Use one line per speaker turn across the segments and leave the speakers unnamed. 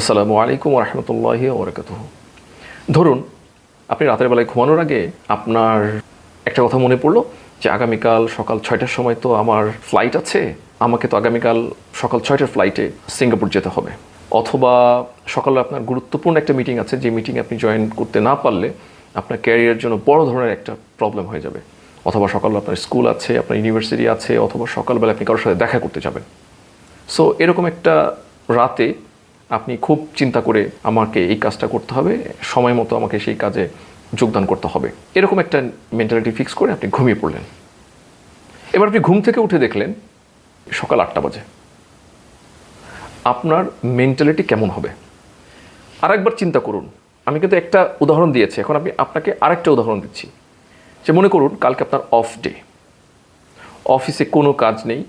আসসালামু আলাইকুম রহমতুল্লাহি ওবরাকাত ধরুন, আপনি রাতের বেলায় ঘুমানোর আগে আপনার একটা কথা মনে পড়ল যে আগামীকাল সকাল ছয়টার সময় তো আমার ফ্লাইট আছে, আমাকে তো আগামীকাল সকাল ছয়টার ফ্লাইটে সিঙ্গাপুর যেতে হবে। অথবা সকালে আপনার গুরুত্বপূর্ণ একটা মিটিং আছে, যে মিটিংয়ে আপনি জয়েন করতে না পারলে আপনার ক্যারিয়ারের জন্য বড় ধরনের একটা প্রবলেম হয়ে যাবে। অথবা সকালে আপনার স্কুল আছে, আপনার ইউনিভার্সিটি আছে, অথবা সকালবেলা আপনি কারোর সাথে দেখা করতে যাবেন। সো এরকম একটা রাতে আপনি খুব চিন্তা করে আমাকে এই কাজটা করতে হবে, সময় মতো আমাকে সেই কাজে যোগদান করতে হবে। এরকম একটা মেন্টালিটি ফিক্স করে আপনি ঘুমিয়ে পড়লেন। এবার আপনি ঘুম থেকে উঠে দেখলেন সকাল আটটা বাজে। আপনার মেন্টালিটি কেমন হবে? আরেকবার চিন্তা করুন। আমি কিন্তু একটা উদাহরণ দিয়েছি, এখন আমি আপনাকে আরেকটা উদাহরণ দিচ্ছি। যে মনে করুন, কালকে আপনার অফ ডে অফিসে কোনো কাজ নেই,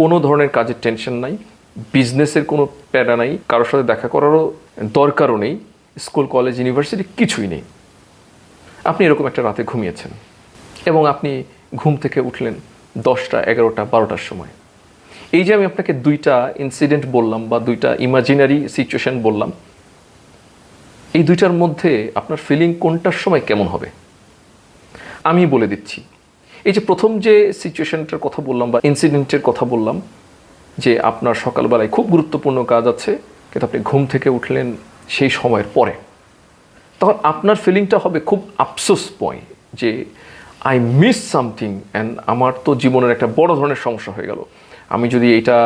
কোনো ধরনের কাজের টেনশন নাই বিজনেসের কোনো প্যারা নাই, কারোর সাথে দেখা করারও দরকারও নেই, স্কুল কলেজ ইউনিভার্সিটি কিছুই নেই। আপনি এরকম একটা রাতে ঘুমিয়েছেন এবং আপনি ঘুম থেকে উঠলেন দশটা, এগারোটা, বারোটার সময়। এই যে আমি আপনাকে দুইটা ইনসিডেন্ট বললাম বা দুইটা ইমাজিনারি সিচুয়েশন বললাম, এই দুইটার মধ্যে আপনার ফিলিং কোনটার সময় কেমন হবে? আমি বলে দিচ্ছি। এই যে প্রথম যে সিচুয়েশনটার কথা বললাম বা ইনসিডেন্টের কথা বললাম যে আপনার সকালবেলায় খুব গুরুত্বপূর্ণ কাজ আছে, কিন্তু আপনি ঘুম থেকে উঠলেন সেই সময়ের পরে। তখন আপনার ফিলিংটা হবে খুব আফসোস পয় যে আই মিস সামথিং অ্যান্ড আমার তো জীবনের একটা বড় ধরনের সমস্যা হয়ে গেল। আমি যদি এইটা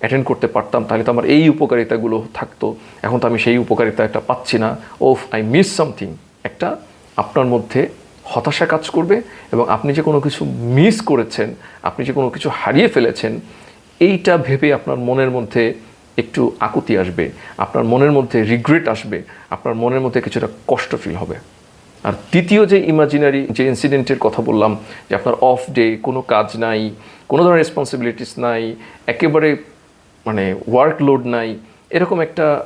অ্যাটেন্ড করতে পারতাম, তাহলে তো আমার এই উপকারিতাগুলো থাকতো। এখন তো আমি সেই উপকারিতাটা পাচ্ছি না। ওফ আই মিস সামথিং একটা আপনার মধ্যে হতাশা কাজ করবে এবং আপনি যে কোনো কিছু মিস করেছেন, আপনি যে কোনো কিছু হারিয়ে ফেলেছেন এইটা ভেবে আপনার মনের মধ্যে একটু আকুতি আসবে, আপনার মনের মধ্যে রিগ্রেট আসবে, আপনার মনের মধ্যে কিছুটা কষ্ট ফিল হবে। আর দ্বিতীয় যে ইমাজিনারি যে ইনসিডেন্টের কথা বললাম, যে আপনার অফ ডে কোনো কাজ নাই, কোনো ধরনের রেসপন্সিবিলিটিস নাই, একেবারে মানে ওয়ার্কলোড নাই, এরকম একটা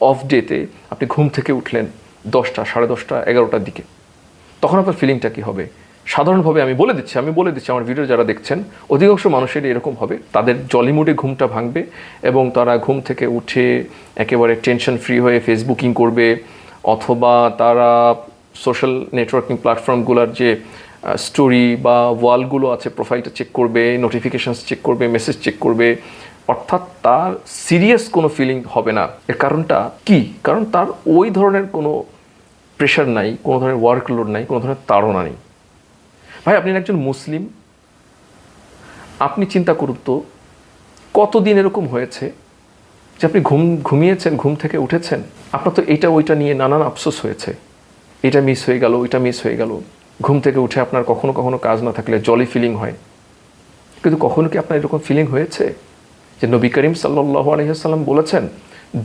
অফ ডেতে আপনি ঘুম থেকে উঠলেন দশটা, সাড়ে দশটা, এগারোটার দিকে। তখন আপনার ফিলিংটা কী হবে? সাধারণভাবে আমি বলে দিচ্ছি, আমি বলে দিচ্ছি আমার ভিডিও যারা দেখছেন, অধিকাংশ মানুষেরই এরকম হবে, তাদের জলিমুডে ঘুমটা ভাঙবে এবং তারা ঘুম থেকে উঠে একেবারে টেনশন ফ্রি হয়ে ফেসবুকিং করবে অথবা তারা সোশ্যাল নেটওয়ার্কিং প্ল্যাটফর্মগুলোর যে স্টোরি বা ওয়ালগুলো আছে প্রোফাইলটা চেক করবে নোটিফিকেশানস চেক করবে মেসেজ চেক করবে, অর্থাৎ তার সিরিয়াস কোনো ফিলিং হবে না। এর কারণটা কি? কারণ তার ওই ধরনের কোনো প্রেশার নাই, কোনো ধরনের ওয়ার্কলোড নাই, কোনো ধরনের তাড়না নেই। ভাই, আপনি একজন মুসলিম। আপনি চিন্তা করুন তো, কতদিন এরকম হয়েছে যে আপনি ঘুম, ঘুমিয়েছেন, ঘুম থেকে উঠেছেন? আপনার তো এইটা, ওইটা নিয়ে নানান আফসোস হয়েছে। এটা মিস হয়ে গেল, ওইটা মিস হয়ে গেল। ঘুম থেকে উঠে আপনার কখনো কখনো কাজ না থাকলে জলি ফিলিং হয়। কিন্তু কখনো কি আপনার এরকম ফিলিং হয়েছে যে নবী করিম সাল্লাহ আলহিহাল্লাম বলেছেন,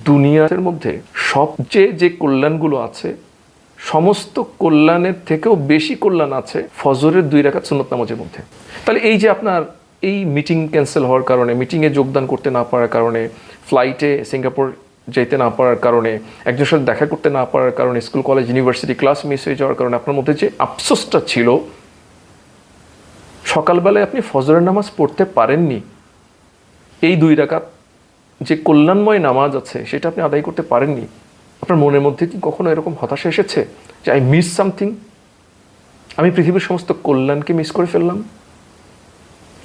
দুনিয়ার মধ্যে সবচেয়ে যে কল্যাণগুলো আছে সমস্ত কল্যাণের থেকেও বেশি কল্যাণ আছে ফজরের দুই রাখাত সুন্নত নামাজের মধ্যে। তাহলে এই যে আপনার এই মিটিং ক্যান্সেল হওয়ার কারণে মিটিংয়ে যোগদান করতে না পারার কারণে ফ্লাইটে সিঙ্গাপুর যেতে না পারার কারণে, একজনের সাথে দেখা করতে না পারার কারণে school college university class miss হয়ে যাওয়ার কারণে আপনার মধ্যে যে আফসোসটা ছিল, সকালবেলায় আপনি ফজরের নামাজ পড়তে পারেননি। এই দুই রাকাত যে কল্যাণময় নামাজ আছে, সেটা আপনি আদায় করতে পারেননি। আপনার মনের মধ্যে কি কখনো এরকম হতাশা এসেছে যে আই মিস সামথিং আমি পৃথিবীর সমস্ত কল্যাণকে মিস করে ফেললাম।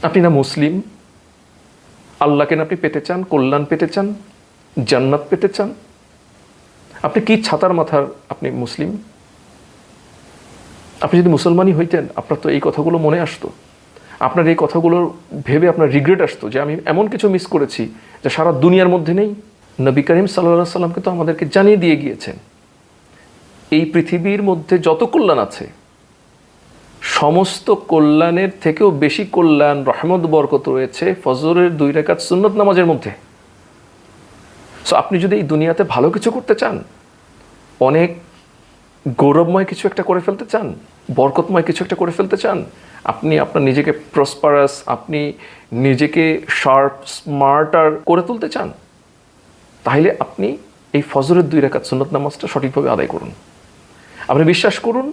আপনি না মুসলিম। আল্লাহকে না আপনি পেতে চান, কল্যাণ পেতে চান, জান্নাত পেতে চান। আপনি কি ছাতার মাথার আপনি মুসলিম? আপনি যদি মুসলমানই হইতেন, আপনার তো এই কথাগুলো মনে আসতো। আপনার এই কথাগুলোর ভেবে আপনার রিগ্রেট আসতো যে আমি এমন কিছু মিস করেছি যা সারা দুনিয়ার মধ্যে নেই। নবী করিম সাল্লা সাল্লামকে তো আমাদেরকে জানিয়ে দিয়ে গিয়েছেন, এই পৃথিবীর মধ্যে যত কল্যাণ আছে, সমস্ত কল্যাণের থেকেও বেশি কল্যাণ, রহমত, বরকত রয়েছে ফজরের দুই রেখাত সুন্নত নামাজের মধ্যে। সো আপনি যদি এই দুনিয়াতে ভালো কিছু করতে চান, অনেক গৌরবময় কিছু একটা করে ফেলতে চান, বরকতময় কিছু একটা করে ফেলতে চান, আপনি আপনার নিজেকে প্রসপারাস আপনি নিজেকে শার্প স্মার্টার করে তুলতে চান তাহলে আপনি এই ফজরের দুই রেখাত সুন্নত নামাজটা সঠিকভাবে আদায় করুন। আপনি বিশ্বাস করুন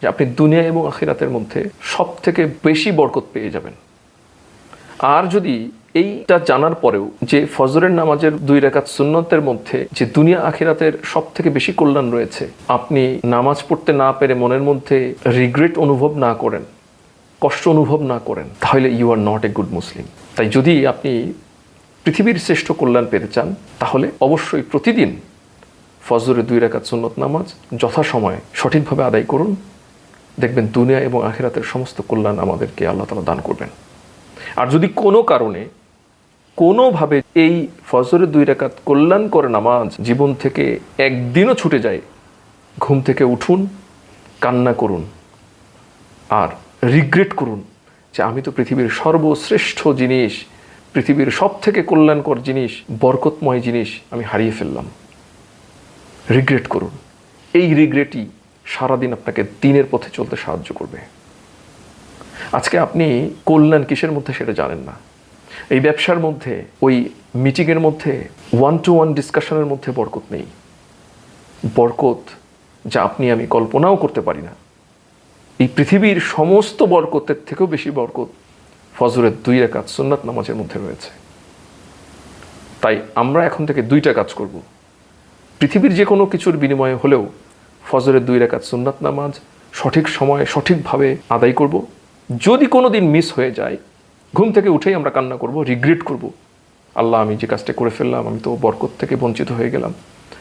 যে আপনি দুনিয়া এবং আখিরাতের মধ্যে সব থেকে বেশি বরকত পেয়ে যাবেন। আর যদি এইটা জানার পরেও যে ফজরের নামাজের দুই রেখাত সুন্নতের মধ্যে যে দুনিয়া আখিরাতের সব থেকে বেশি কল্যাণ রয়েছে, আপনি নামাজ পড়তে না পেরে মনের মধ্যে রিগ্রেট অনুভব না করেন, কষ্ট অনুভব না করেন, তাহলে you are not a good Muslim তাই যদি আপনি পৃথিবীর শ্রেষ্ঠ কল্যাণ পেতে চান, তাহলে অবশ্যই প্রতিদিন ফজরের দুই রেখাত সুন্নত নামাজ যথাসময়ে সঠিকভাবে আদায় করুন। দেখবেন দুনিয়া এবং আখিরাতের সমস্ত কল্যাণ আমাদেরকে আল্লাহ তালা দান করবেন। আর যদি কোনো কারণে কোনোভাবে এই ফজরের দুই রেখাত কল্যাণ করে নামাজ জীবন থেকে একদিনও ছুটে যায়, ঘুম থেকে উঠুন, কান্না করুন, আর রিগ্রেট করুন যে আমি তো পৃথিবীর সর্বশ্রেষ্ঠ জিনিস পৃথিবীর সব থেকে কল্যাণকর জিনিস, বরকতময় জিনিস আমি হারিয়ে ফেললাম। রিগ্রেট করুন। এই রিগ্রেটই সারাদিন আপনাকে দিনের পথে চলতে সাহায্য করবে। আজকে আপনি কল্যাণ কিসের মধ্যে সেটা জানেন না। এই ব্যবসার মধ্যে, ওই মিটিংয়ের মধ্যে ওয়ান টু ওয়ান ডিসকাশনের মধ্যে বরকত নেই। বরকত যা আপনি আমি কল্পনাও করতে পারি না। এই পৃথিবীর সমস্ত বরকতের থেকেও বেশি বরকত ফজরের দুই রেখাত সুন্নাত নামাজের মধ্যে রয়েছে। তাই আমরা এখন থেকে দুইটা কাজ করব। পৃথিবীর যে কোনো কিছুর বিনিময়ে হলেও ফজরের দুই রেখাত সুন্নাত নামাজ সঠিক সময়ে সঠিকভাবে আদায় করব। যদি কোনো দিন মিস হয়ে যায়, ঘুম থেকে উঠেই আমরা কান্না করব রিগ্রেট করব। আল্লাহ, আমি যে কাজটা করে ফেললাম, আমি তো বরকত থেকে বঞ্চিত হয়ে গেলাম।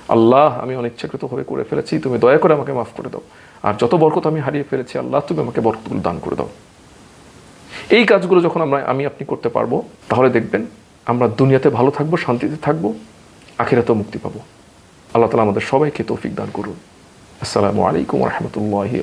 আল্লাহ, আমি অনিচ্ছাকৃতভাবে করে ফেলেছি, তুমি দয়া করে আমাকে মাফ করে দাও। আর যত বরকত আমি হারিয়ে ফেলেছি, আল্লাহ, তুমি আমাকে বরকতগুলো দান করে দাও। এই কাজগুলো যখন আমরা, আমি আপনি করতে পারব, তাহলে দেখবেন আমরা দুনিয়াতে ভালো থাকব, শান্তিতে থাকব, আখিরাতেও মুক্তি পাবো। আল্লাহ তালা আমাদের সবাইকে তৌফিক দান করুন। আসসালামু আলাইকুম রহমতুল্লাহি